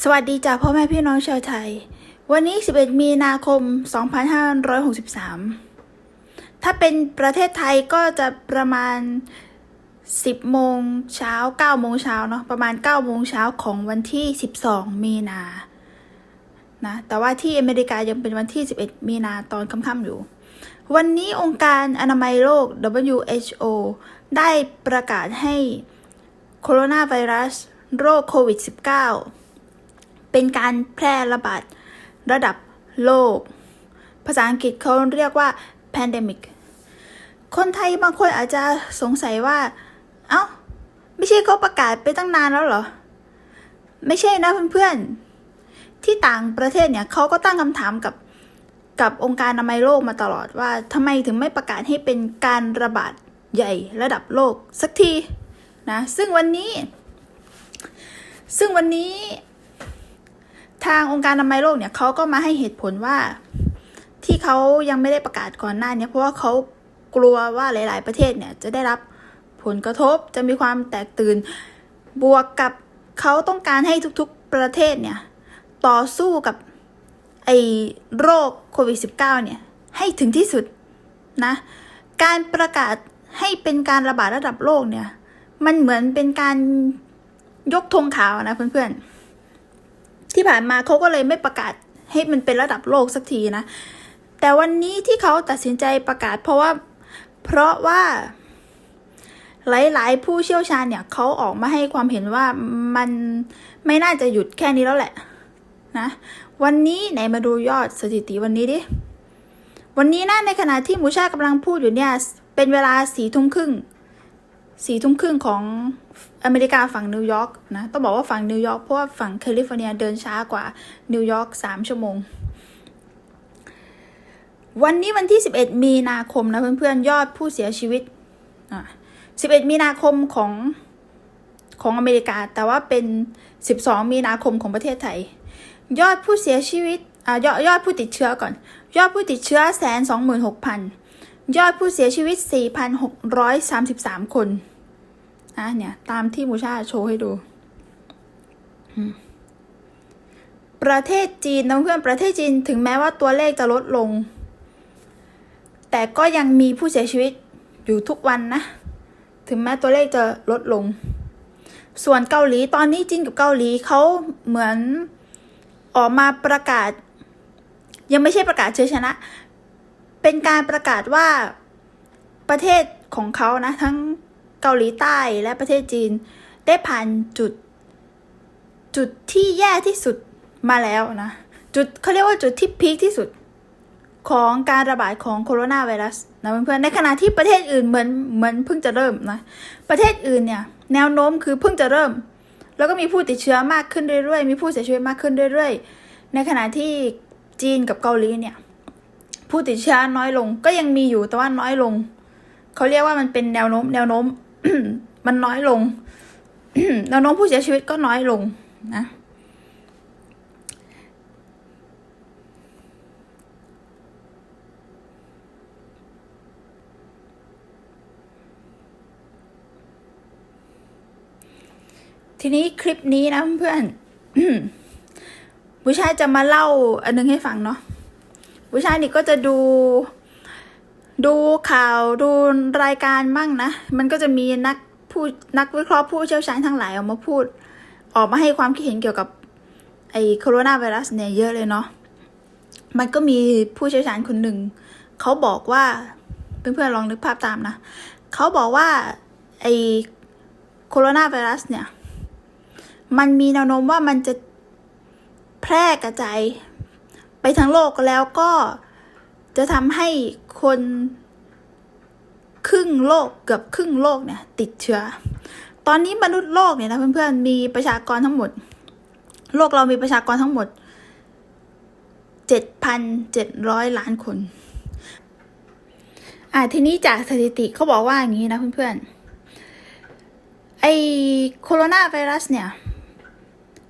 สวัสดีจ้าพ่อแม่พี่น้องชาวไทย วันนี้ 11 มีนาคม 2563 ถ้าเป็นประเทศไทยก็จะประมาณ 10 โมงเช้า 9 โมงเช้าเนาะประมาณ 9 โมงเช้าของวันที่ 12 มีนานะแต่ว่าที่อเมริกายังเป็นวันที่ 11 มีนาตอนค่ำๆอยู่ วันนี้องค์การอนามัยโลก WHO ได้ประกาศให้โคโรนาไวรัส โรคโควิด -19 เป็นการแพร่ระบาดระดับโลก ภาษาอังกฤษเขาเรียกว่า pandemic คนไทยบางคนอาจจะสงสัยว่า เอ้า ไม่ใช่เขาประกาศไปตั้งนานแล้วเหรอ ไม่ใช่นะเพื่อนๆ ที่ต่างประเทศเนี่ยเขาก็ตั้งคำถามกับกับองค์การอนามัยโลกมาตลอดว่าทำไมถึงไม่ประกาศให้เป็นการระบาดใหญ่ระดับโลกสักทีนะ ซึ่งวันนี้ ซึ่งวันนี้ ทางองค์การอนามัยโลกเนี่ยเขาก็มาให้เหตุผลว่า ที่เขายังไม่ได้ประกาศก่อนหน้านี้เพราะว่าเขากลัวว่าหลาย ๆ ประเทศเนี่ยจะได้รับผลกระทบจะมีความแตกตื่น บวกกับเขาต้องการให้ทุกๆประเทศเนี่ย ต่อสู้กับไอ้โรคโควิด -19 เนี่ย ให้ถึงที่สุดนะ การประกาศให้เป็นการระบาดระดับโลกเนี่ย มันเหมือนเป็นการยกธงขาวนะเพื่อนๆ ที่ผ่านมาเขาก็เลยไม่ประกาศให้มันเป็นระดับโลกสักทีนะ แต่วันนี้ที่เขาตัดสินใจประกาศ เพราะว่า เพราะว่า หลาย ๆ ผู้เชี่ยวชาญเนี่ยเขาออกมาให้ความเห็นว่ามันไม่น่าจะหยุดแค่นี้แล้วแหละนะวันนี้ไหนมาดูยอดสถิติวันนี้ดิ วันนี้นะในขณะที่หมูชากำลังพูดอยู่เนี่ย เป็นเวลาสี่ทุ่มครึ่ง สี่ทุ่มครึ่งของอเมริกาฝั่งนิวยอร์กนะต้องบอกว่าฝั่งนิวยอร์กเพราะว่าฝั่งแคลิฟอร์เนียเดินช้ากว่านิวยอร์กสามชั่วโมง วันนี้วันที่ 11 มีนาคมนะเพื่อนๆ ยอดผู้เสียชีวิตอะ11 มีนาคมของของอเมริกา แต่ว่าเป็น 12 มีนาคมของประเทศไทย ยอดผู้เสียชีวิตอะยอดยอดผู้ติดเชื้อก่อน ยอดผู้ติดเชื้อแสนสองหมื่นหกพันยอดผู้เสียชีวิต 4,633 คน อะเนี่ย ตามที่มูชาโชว์ให้ดู ประเทศจีนนะเพื่อนประเทศจีนถึงแม้ว่าตัวเลขจะลดลง แต่ก็ยังมีผู้เสียชีวิตอยู่ทุกวันนะ ถึงแม้ตัวเลขจะลดลง ส่วนเกาหลีตอนนี้จีนกับเกาหลีเขาเหมือนออกมาประกาศ ยังไม่ใช่ประกาศเชัยชนะ เป็นการประกาศว่าประเทศของเขานะ ทั้ง เกาหลีใต้และประเทศจีน ได้ผ่านจุด จุดที่แย่ที่สุดมาแล้วนะ จุดเขาเรียกว่าจุดที่พีคที่สุด ของการระบาดของโคโรนาไวรัสนะเพื่อนๆในขณะที่ประเทศอื่นเหมือนเหมือนเพิ่งจะเริ่มนะประเทศอื่นเนี่ยแนวโน้มคือเพิ่งจะเริ่ม แล้วก็มีผู้ติดเชื้อมากขึ้นเรื่อยๆ มีผู้เสียชีวิตมากขึ้นเรื่อยๆ ในขณะที่จีนกับเกาหลีเนี่ยผู้ติดเชื้อน้อยลงก็ยังมีอยู่แต่ว่าน้อยลง เขาเรียกว่ามันเป็นแนวโน้ม แนวโน้ม มันน้อยลงแนวโน้มผู้เสียชีวิตก็น้อยลงนะทีนี้คลิปนี้นะเพื่อนผู้ชายจะมาเล่าอันนึงให้ฟังเนาะผู้ชายนี่ก็จะดู ดูข่าวดูรายการมั่งนะ มันก็จะมีนักผู้นักวิเคราะห์ผู้เชี่ยวชาญทั้งหลายออกมาพูด ออกมาให้ความคิดเห็นเกี่ยวกับไอ้โคโรนาไวรัสเนี่ยเยอะเลยเนาะ มันก็มีผู้เชี่ยวชาญคนหนึ่ง เขาบอกว่าเพื่อนๆลองนึกภาพตามนะ เขาบอกว่าไอ้โคโรนาไวรัสเนี่ย มันมีแนวโน้มว่ามันจะแพร่กระจายไปทั้งโลกแล้วก็ จะทำให้คนครึ่งโลกเกือบครึ่งโลกเนี่ย ติดเชื้อ ตอนนี้มนุษย์โลกเนี่ยนะเพื่อนๆมีประชากรทั้งหมด โลกเรามีประชากรทั้งหมดเจ็ดพันเจ็ดร้อยล้านคน อ่าทีนี้จากสถิติเขาบอกว่าอย่างนี้นะเพื่อนๆ ไอโคโรนาไวรัสเนี่ย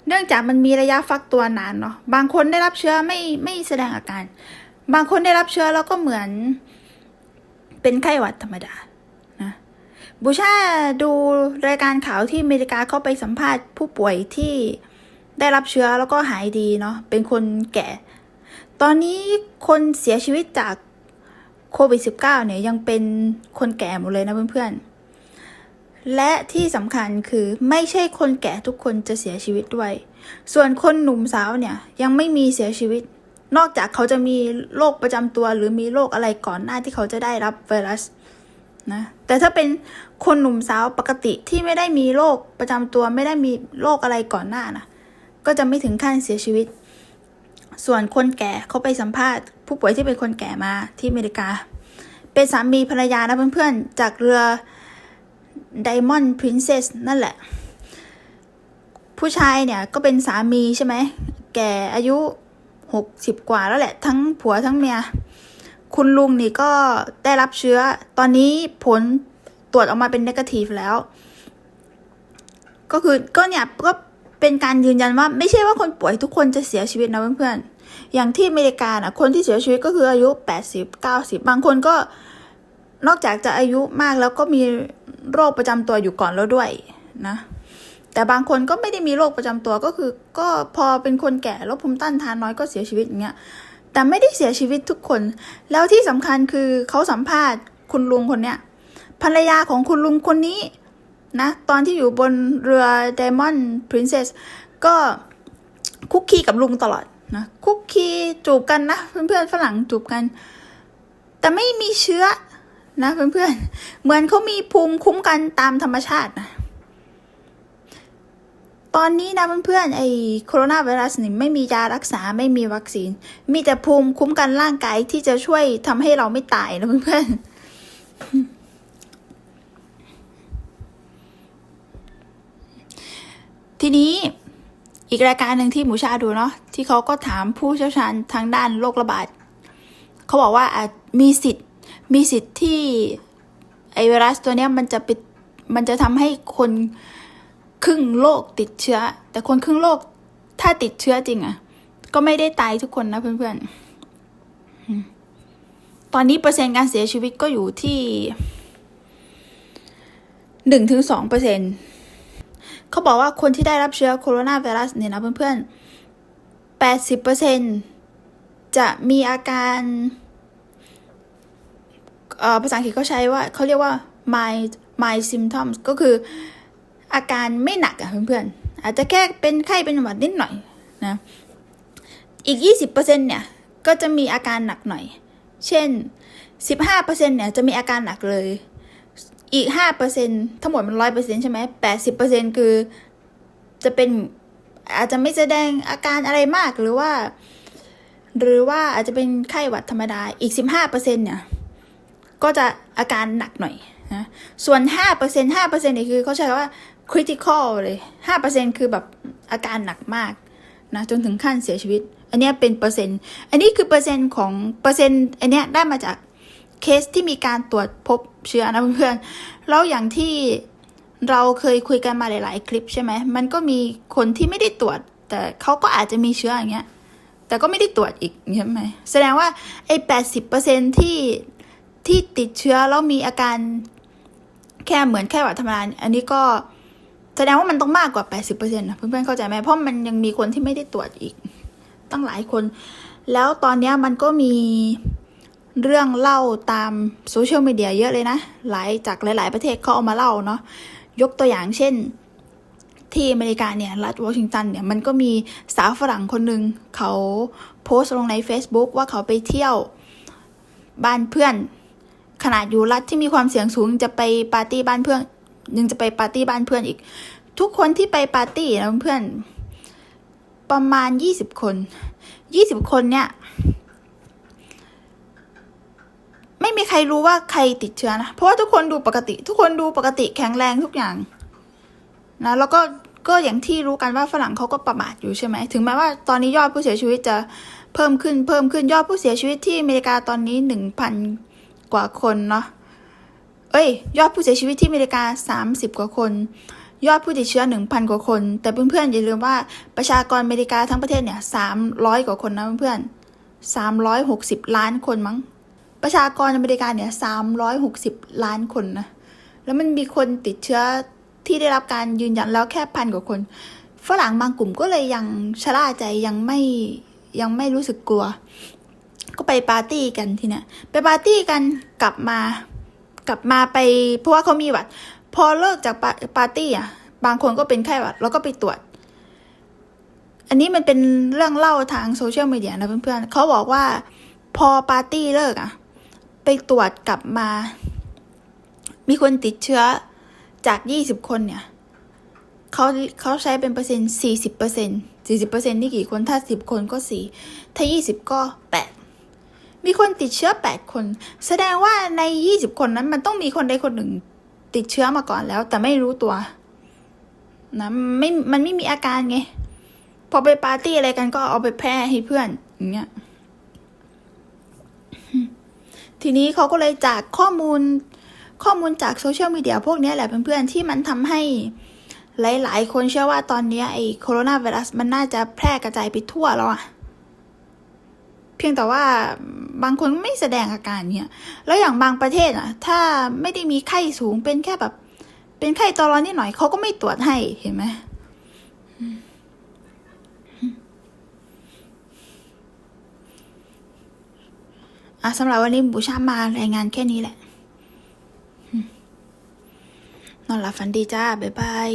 เนื่องจากมันมีระยะฟักตัวนานเนาะ บางคนได้รับเชื้อไม่ไม่แสดงอาการ บางคนได้รับเชื้อแล้วก็เหมือนเป็นไข้หวัดธรรมดานะบูชาดูรายการข่าวที่อเมริกาเขาไปสัมภาษณ์ผู้ป่วยที่ได้รับเชื้อแล้วก็หายดีเนาะเป็นคนแก่ ตอนนี้คนเสียชีวิตจากโควิด -19 เนี่ยยังเป็นคนแก่หมดเลยนะเพื่อนๆ และที่สำคัญคือไม่ใช่คนแก่ทุกคนจะเสียชีวิตด้วย ส่วนคนหนุ่มสาวเนี่ยยังไม่มีเสียชีวิต นอกจากเขาจะมีโรคประจำตัว หรือมีโรคอะไรก่อนหน้าที่เขาจะได้รับไวรัสนะแต่ถ้าเป็นคนหนุ่มสาวปกติที่ไม่ได้มีโรคประจำตัวไม่ได้มีโรคอะไรก่อนหน้านะก็จะไม่ถึงขั้นเสียชีวิต ส่วนคนแก่เขาไปสัมภาษณ์ ผู้ป่วยที่เป็นคนแก่มาที่อเมริกา เป็นสามีภรรยานะเพื่อนๆ จากเรือ Diamond Princess นั่นแหละ ผู้ชายเนี่ยก็เป็นสามีใช่ไหม แก่อายุ หกสิบกว่าแล้วแหละทั้งผัวทั้งเมีย คุณลุงนี่ก็ได้รับเชื้อ ตอนนี้ผลตรวจออกมาเป็นนกาทีฟแล้ว ก็คือก็เนี่ยก็เป็นการยืนยันว่าไม่ใช่ว่าคนป่วยทุกคนจะเสียชีวิตนะเพื่อนๆ อย่างที่อเมริกาน่ะคนที่เสียชีวิตก็คืออายุแปดสิบเก้าสิบบางคนก็นอกจากจะอายุมากแล้วก็มีโรคประจำตัวอยู่ก่อนแล้วด้วยนะ แต่บางคนก็ไม่ได้มีโรคประจำตัวก็คือ ก็พอเป็นคนแก่แล้วภูมิต้านทานน้อยก็เสียชีวิตอย่างเงี้ยแต่ไม่ได้เสียชีวิตทุกคน แล้วที่สำคัญคือเขาสัมภาษณ์คุณลุงคนเนี้ยภรรยาของคุณลุงคนนี้นะตอนที่อยู่บนเรือ Diamond Princess ก็คุกคีกับลุงตลอดนะคุกคีจูบกันนะ เพื่อนๆฝรั่งจูบกัน แต่ไม่มีเชื้อนะเพื่อนๆเหมือนเขามีภูมิคุ้มกันตามธรรมชาตินะ ตอนนี้นะเพื่อนๆไอ้โคโรนาไวรัสนี่ไม่มียารักษาไม่มีวัคซีน มีแต่ภูมิคุ้มกันร่างกายที่จะช่วยทำให้เราไม่ตายนะเพื่อนๆทีนี้อีกรายการหนึ่งที่หมูชาดูเนาะที่เขาก็ถามผู้เชี่ยวชาญทางด้านโรคระบาดเขาบอกว่าอาจมีสิทธิ์มีสิทธิ์ที่ไอไวรัสตัวเนี้ยมันจะปิดมันจะทำให้คน ครึ่งโลกติดเชื้อ แต่คนครึ่งโลกถ้าติดเชื้อจริงอะ่ะ ก็ไม่ได้ตายทุกคนนะเพื่อนๆ ตอนนี้เปอร์เซ็นต์การเสียชีวิตก็อยู่ที่หนึ่งถึงสองเปอร์เซ็นต์เขาบอกว่าคนที่ได้รับเชื้อโคโรนาไวรัสเนี่ยนะเพื่อนๆแปดสิบเปอร์เซ็นจะมีอาการภาษาอังกฤษเขาใช้ว่าเขาเรียกว่า mild mild symptoms ก็คือ อาการไม่หนักอะเพื่อนๆอาจจะแค่เป็นไข้เป็นหวัดนิดหน่อยนะอีก 20%เนี่ยก็จะมีอาการหนักหน่อย เช่น 15%เนี่ยจะมีอาการหนักเลย อีก 5%ทั้งหมดมัน 100%ใช่ไหม80%คือจะเป็นอาจจะไม่แสดงอาการอะไรมากหรือว่า หรือว่าอาจจะเป็นไข้หวัดธรรมดาอีก 15%เนี่ยก็จะอาการหนักหน่อยนะส่วน 5% 5%เนี่ยคือเขาใช้คำว่า critical เลย5%คือแบบอาการหนักมากนะจนถึงขั้นเสียชีวิต อันนี้เป็นเปอร์เซ็นต์ อันนี้คือเปอร์เซ็นต์ของเปอร์เซ็นต์อันนี้ได้มาจากเคสที่มีการตรวจพบเชื้อนะเพื่อนๆแล้วอย่างที่เราเคยคุยกันมาหลาย ๆ คลิปใช่ไหมมันก็มีคนที่ไม่ได้ตรวจ แต่เขาก็อาจจะมีเชื้ออย่างเงี้ย แต่ก็ไม่ได้ตรวจอีกใช่ไหมแสดงว่าไอ้แปดสิบเปอร์เซ็นที่ที่ติดเชื้อแล้วมีอาการแค่เหมือนแค่หวัดธรรมดาอันนี้ก็ แสดงว่ามันต้องมากกว่า 80%นะเพื่อนๆเข้าใจไหมเพราะมันยังมีคนที่ไม่ได้ตรวจอีก ตั้งหลายคน แล้วตอนนี้มันก็มีเรื่องเล่าตามโซเชียลมีเดียเยอะเลยนะ หลายจากหลาย ๆ ประเทศเขาเอามาเล่าเนาะยกตัวอย่างเช่น ที่อเมริกาเนี่ยรัฐวอชิงตันเนี่ยมันก็มีสาวฝรั่งคนหนึ่งเขาโพสต์ลงใน Facebook ว่าเขาไปเที่ยวบ้านเพื่อน ขนาดอยู่รัฐที่มีความเสี่ยงสูงจะไปปาร์ตี้บ้านเพื่อน ยังจะไปปาร์ตี้บ้านเพื่อนอีก ทุกคนที่ไปปาร์ตี้นะเพื่อนประมาณยี่สิบคนยี่สิบคนเนี่ย ไม่มีใครรู้ว่าใครติดเชื้อนะ เพราะว่าทุกคนดูปกติ ทุกคนดูปกติแข็งแรงทุกอย่างนะแล้วก็ก็อย่างที่รู้กันว่าฝรั่งเขาก็ประมาทอยู่ใช่ไหม ถึงแม้ว่าตอนนี้ยอดผู้เสียชีวิตจะเพิ่มขึ้นเพิ่มขึ้นยอดผู้เสียชีวิตที่อเมริกาตอนนี้หนึ่งพันกว่าคนเนาะ เอ้ย ยอดผู้เสียชีวิตที่อเมริกาสามสิบกว่าคน ยอดผู้ติดเชื้อหนึ่งพันกว่าคน แต่เพื่อนๆอย่าลืมว่าประชากรอเมริกาทั้งประเทศเนี่ยสามร้อยกว่าคนนะเพื่อนๆสามร้อยหกสิบล้านคนมั้ง ประชากรอเมริกาเนี่ยสามร้อยหกสิบล้านคนนะ แล้วมันมีคนติดเชื้อที่ได้รับการยืนยันแล้วแค่พันกว่าคน ฝรั่งบางกลุ่มก็เลยยังชะล่าใจยังไม่ยังไม่รู้สึกกลัว ก็ไปปาร์ตี้กันทีเนี้ยไปปาร์ตี้กันกลับมา กลับมาไป เพราะว่าเขามีหวัด พอเลิกจากปาร์ตี้อะ บางคนก็เป็นไข้หวัด แล้วก็ไปตรวจ อันนี้มันเป็นเรื่องเล่าทางโซเชียลมีเดียนะเพื่อนๆเขาบอกว่าพอปาร์ตี้เลิกอะ ไปตรวจกลับมา มีคนติดเชื้อจากยี่สิบคนเนี่ยเขาเขาใช้เป็นเปอร์เซ็นต์สี่สิบเปอร์เซ็นต์สี่สิบเปอร์เซ็นต์นี่กี่คนถ้าสิบคนก็สี่ถ้ายี่สิบก็แปด มีคนติดเชื้อแปดคน แสดงว่าในยี่สิบคนนั้นมันต้องมีคนใดคนหนึ่งติดเชื้อมาก่อนแล้ว แต่ไม่รู้ตัวนะไม่มันไม่มีอาการไง พอไปปาร์ตี้อะไรกันก็เอาไปแพร่ให้เพื่อนอย่างเงี้ยทีนี้เขาก็เลยจากข้อมูลข้อมูลจากโซเชียลมีเดียพวกนี้แหละเพื่อนๆที่มันทำให้หลาย ๆ คนเชื่อว่าตอนนี้ไอ้โคโรนาไวรัสมันน่าจะแพร่กระจายไปทั่วแล้วอะ พียงแต่ว่าบางคนไม่แสดงอาการเนี่ย แล้วอย่างบางประเทศอะถ้าไม่ได้มีไข้สูงเป็นแค่แบบ เป็นไข้ตัวร้อนนิดหน่อยเขาก็ไม่ตรวจให้เห็นไหมอะสำหรับวันนี้บูชามารายงานแค่นี้แหละ นอนหลับฝันดีจ้า บ๊ายบาย